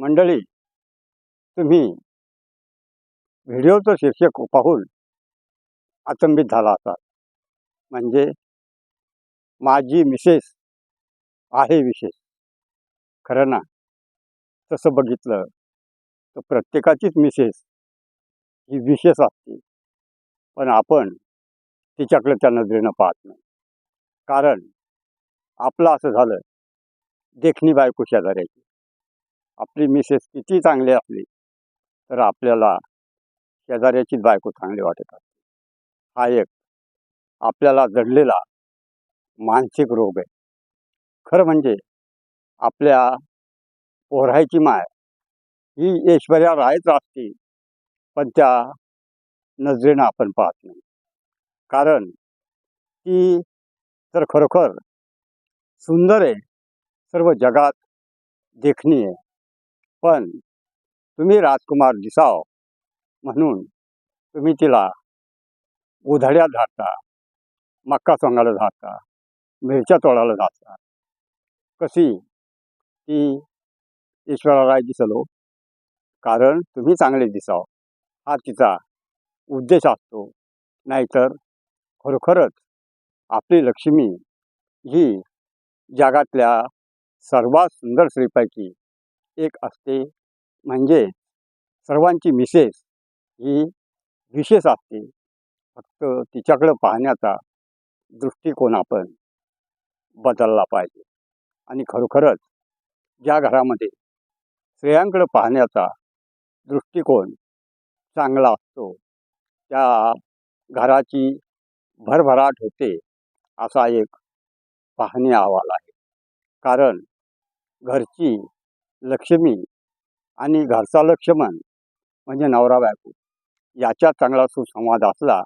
मंडळी तुम्ही व्हिडिओचं शीर्षक पाहून अचंबित झाला असाल. म्हणजे माझी मिसेस आहे विशेष. खरं ना? तसं बघितलं तर प्रत्येकाचीच मिसेस ही विशेष असते. पण आपण तिच्याकडे त्या नजरेनं पाहत नाही. कारण आपलं असं झालं देखणी बायको शेजाऱ्याची. आपली मिसेस किती चांगली असली तर आपल्याला शेजाऱ्याचीच बायको चांगली वाटत असते. हा एक आपल्याला जडलेला मानसिक रोग आहे. खरं म्हणजे आपल्या पोहरायची माय ही ऐश्वर्या राहायच असते पण त्या नजरेनं आपण पाहत नाही. कारण ती तर खरोखर सुंदर आहे सर्व जगात देखणी आहे पण तुम्ही राजकुमार दिसाव म्हणून तुम्ही तिला उधाड्यात झाडता मक्का सोंगायला झाडता मिरच्या तोडायला झाडता. कशी? ती ईश्वराला दिसलो. कारण तुम्ही चांगले दिसाव. हा तिचा उद्देश असतो. नाहीतर खरोखरच आपली लक्ष्मी ही जगातल्या सर्वात सुंदर स्त्रीपैकी एक असते. म्हणजे सर्वांची मिसेस ही विशेष असते. फक्त तिच्याकडं पाहण्याचा दृष्टिकोन आपण बदलला पाहिजे. आणि खरोखरच ज्या घरामध्ये स्त्रियांकडं पाहण्याचा दृष्टिकोन चांगला असतो त्या घराची भरभराट होते असा एक पाहणी अहवाल आहे. कारण घरची लक्ष्मी आणि घरचा लक्ष्मण म्हणजे नवरा बायको याच्यात चांगला सुसंवाद असला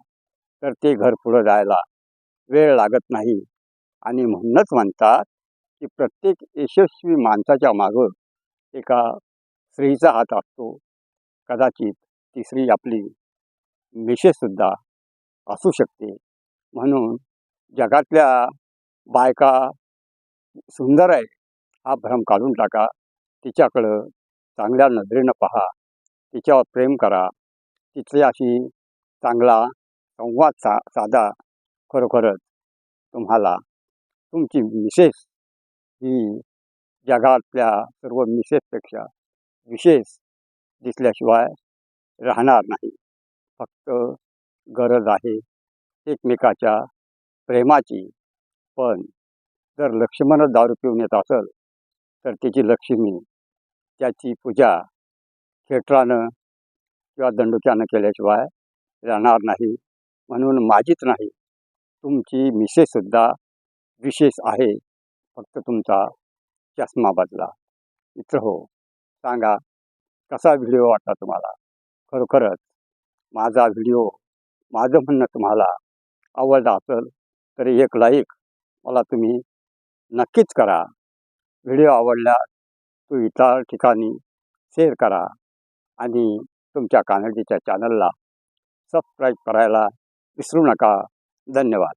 तर ते घर पुढं जायला वेळ लागत नाही. आणि म्हणूनच म्हणतात की प्रत्येक यशस्वी माणसाच्या मागं एका स्त्रीचा हात असतो. कदाचित ती स्त्री आपली मिशेसुद्धा असू शकते. म्हणून जगातल्या बायका सुंदर आहे हा भ्रम काढून टाका. तिच्याकडं चांगल्या नजरेनं पहा. तिच्यावर प्रेम करा. तिच्याशी चांगला संवाद सा साधा खरोखरच तुम्हाला तुमची मिसेस ही जगातल्या सर्व मिसेसपेक्षा विशेष दिसल्याशिवाय राहणार नाही. फक्त गरज आहे एकमेकाच्या प्रेमाची. पण जर लक्ष्मणच दारू पिऊन येत असेल तर तिची लक्ष्मी त्याची पूजा खेटरानं किंवा दंडुक्यानं केल्याशिवाय राहणार नाही. म्हणून माझीच नाही. तुमची मिसेससुद्धा विशेष आहे. फक्त तुमचा चष्मा बदला. मित्र हो सांगा कसा व्हिडिओ वाटला तुम्हाला? खरोखरच माझा व्हिडिओ माझं म्हणणं तुम्हाला आवडला असेल तरी एक लाईक मला तुम्ही नक्कीच करा. व्हिडिओ आवडल्यास तो इतर ठिकाणी शेअर करा आणि तुमच्या कानडीच्या चॅनलला सबस्क्राईब करायला विसरू नका. धन्यवाद.